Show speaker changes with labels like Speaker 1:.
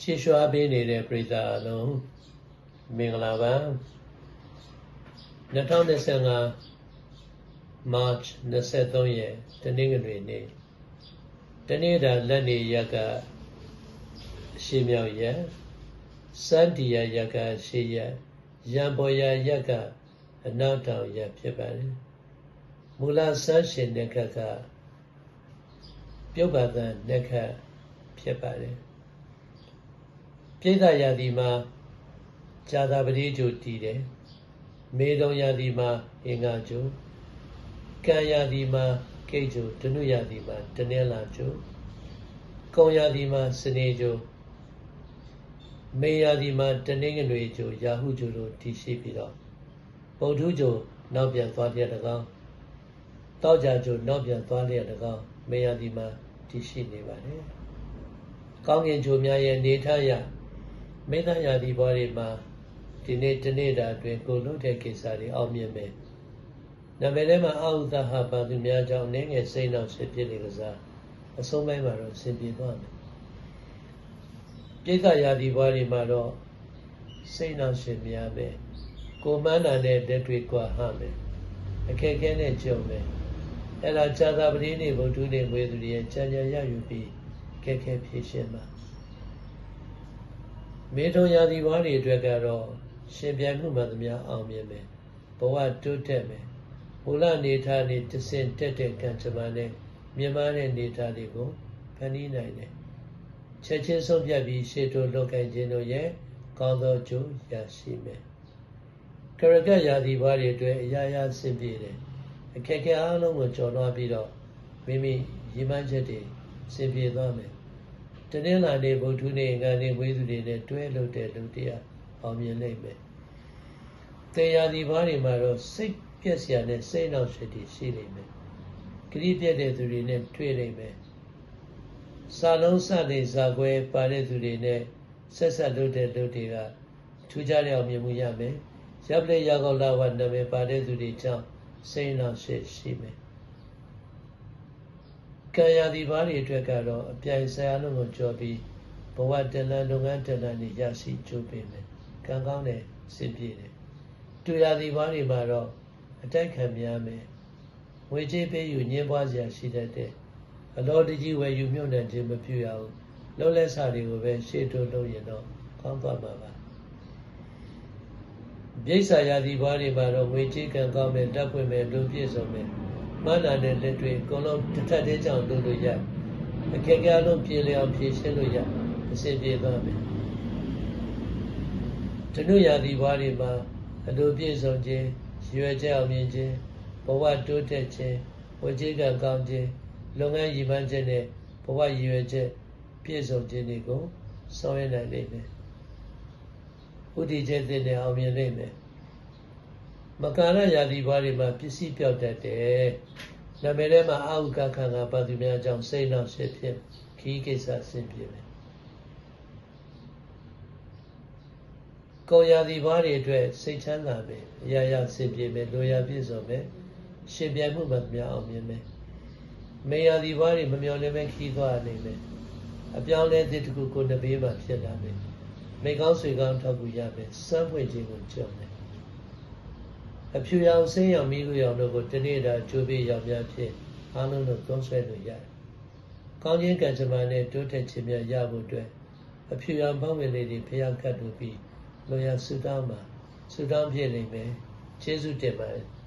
Speaker 1: ချီးရွှာပေးနေတဲ့ပရိသတ်အလုံးမင်္ဂလာပါ2025 March 23ရက်တနင်္ဂနွေနေ့တနေ့တာလက်နေရက်ကအရှိမြောက်ရက်စန္ဒီယရက်ကရှေ့ရက်ရံပေါ်ရရက်ကအနောက်တောင်ရက်ဖြစ်ပါတယ်မူလဆန်းရှင်တဲ့ခက်ကပြုတ်ပါသံတဲ့ခက်ဖြစ်ပါတယ် ပြိဿရာသီမှာဇာတာပတိကျိုတည်တယ်မေတုံရာသီမှာအင်္ဂါကျိုကံရာသီမှာကိတ်ကျိုဒနုရာသီမှာတနင်္လာကျိုကုံရာသီမှာစနေကျိုမေရာသီမှာတနင်္ဂနွေကျိုရာဟုကျိုတို့တည်ရှိပြီးတော့ဗုဒ္ဓကျိုနောက်ပြန်သွားလျက်တကောင်းတောက်ကြကျိုနောက်ပြန်သွားလျက်တကောင်းမေရာသီမှာတည်ရှိနေပါတယ်ကောင်းကင်ကျိုများရဲ့နေထရ မေတ္တာရာသီဘွားတွေမှာဒီနေ့တနေ့တာအတွင်းကိုလုပ်တဲ့ကိစ္စတွေအောင်မြင်မယ်။နာမည်ထဲမှာအာဟုသဟပါသူများကြောင့်နည်းငယ်စိတ်နှောက်ဖြစ်ဖြစ်နေကစားအဆုံးပိုင်းမှာတော့ဆင်ပြေသွားမယ်။ပြိဿရာသီဘွားတွေမှာတော့စိတ်နှောက်ရှင်များပဲ။ကိုမန်းနာနဲ့လက်တွေ့ကွာဟမယ်။အခက်အခဲနဲ့ကြုံမယ်။အဲ့ဒါဇာတာပတိနေဘုဒ္ဓနေဝေသူတွေရဲ့ကြံကြံရယူပြီးခက်ခဲဖြေရှင်းမှာ မေထုံရာသီဘွားတွေအတွက်ကတော့ရှင်ပြန်မှုမှသမျှအောင်မြင်မယ်ဘဝတိုးတက်မယ်မူလနေထားနေတစင်တက်တဲ့ကံကြမ္မာနဲ့မြင်မာတဲ့နေထားတွေကိုဖန်တီးနိုင်တယ်ချက်ချင်းဆုံးဖြတ်ပြီးရှေ့တိုးလောက်ကင်ခြင်းတို့ရဲ့ကောင်းသောကျိုးရရှိမယ်ကရကရာသီဘွားတွေအတွက်အရာရာဆင်ပြေတယ်အခက်အခဲအလုံးကိုကျော်လွှားပြီးတော့မိမိရည်မှန်းချက်တွေဆင်ပြေသွားမယ် တနင်္လာနေ့ဗုဒ္ဓနေ့ငါနေ့ဝေးသူတွေနဲ့တွဲလို့တဲ့လူတရားအောင်မြင်နိုင်မယ်။တရားဒီဘာတွေမှာတော့စိတ်ပြက်စရာနဲ့စိတ်နောက်ရှိတည်ရှိနေမယ်။ခရီးပြက်တဲ့သူတွေနဲ့တွေ့နိုင်မယ်။စာလုံးစတဲ့ဇာခွဲပါတဲ့သူတွေနဲ့ဆက်ဆက်လုပ်တဲ့လူတွေကထူးခြားတဲ့အောင်မြင်မှုရမယ်။ရပ်လက်ရကောက်လာဝနာမည်ပါတဲ့သူတွေကြောင့်စိတ်နောက်ရှိရှိမယ်။ ကံရာဒီဘာတွေအတွက်ကတော့အပြိုင်ဆိုင်အလုံးကိုကြော်ပြီးဘဝတဏ္ဍလုပ်ငန်းတဏ္ဍနေရရှိကျိုးပေးမယ်ကံကောင်းတယ်စင်ပြေတယ်တူရာဒီဘာတွေမှာတော့အတိုက်ခံများမယ်ငွေကြေးပေးယူညှင်းပွားစရာရှိတတ်တယ်အလောတကြီးဝယ်ယူမြုပ်နှံခြင်းမပြုရဘူးလုံးလက်စာတွေကိုပဲရှေ့တိုးလုပ်ရင်တော့ကောင်းသွားမှာပါပြိဿရာသီဘွားတွေမှာတော့ငွေကြေးကံကောင်းမယ်တပ်ဖွင့်မယ်လူပြည့်စုံမယ် မန္တာနဲ့လက်တွေအကုန်လုံးတစ်ထပ်တည်းကြောင့်လုပ်လို့ရအခက်အခဲလုံးပြေလျအောင်ဖြေရှင်းလို့ရအစီပြေသွားမယ်တနုရာသီဘွားတွေမှာအလိုပြည့်စုံခြင်းရွယ်ချက်အောင်မြင်ခြင်းဘဝတိုးတက်ခြင်းဝေကြီးကကောင်းခြင်းလုပ်ငန်းရည်မှန်းချက်နဲ့ဘဝရည်ရွယ်ချက်ပြည့်စုံခြင်းတွေကိုဆောင်ရွက်နိုင်လိမ့်မယ်ဥတည်ချက်တဲ့အောင်မြင်လိမ့်မယ် မကာရယာတိဘွားတွေမှာပစ္စည်းပြောက်တတ်တယ်။နာမည်ထဲမှာအာဟုကခံကပါသူများကြောင့်စိတ်နှောက်ရှက်ဖြစ်ခီးကိစ္စဆင်ပြေမယ်။ကိုယာတိဘွားတွေအတွက်စိတ်ချမ်းသာမယ်။အရာရာဆင်ပြေမယ်၊လိုရာပြည့်စုံမယ်။ရှင်ပြိုင်မှုမှများအောင်မြင်မယ်။မေယာတိဘွားတွေမမျော်လင့်မဲ့ခီးသွားနိုင်မယ်။အပြောင်းလဲတဲ့တခုကိုနှစ်ဘေးမှာဖြစ်လာမယ်။မိကောင်းဆွေကောင်းထောက်ကူရမယ်။စမ်းပွင့်ခြင်းကိုကြုံမယ် အဖြူရောင်ဆင်းရောင်မိခုရောင်တို့ကိုတနေ့တာကျိုးပေးရောင်များဖြင့်အားလုံးတို့သုံးဆွဲလို့ရတယ်။ကောင်းခြင်းကံကြမ္မာနဲ့တိုးတက်ခြင်းများရဖို့အတွက်အဖြူရောင်ပေါင်းဝင်လေးတွေဖျားခတ်လို့ပြီးလောရဆူတောင်းမှာဆူတောင်းပြည့်နေမယ်။ကျေးဇူးတင်ပါတယ်။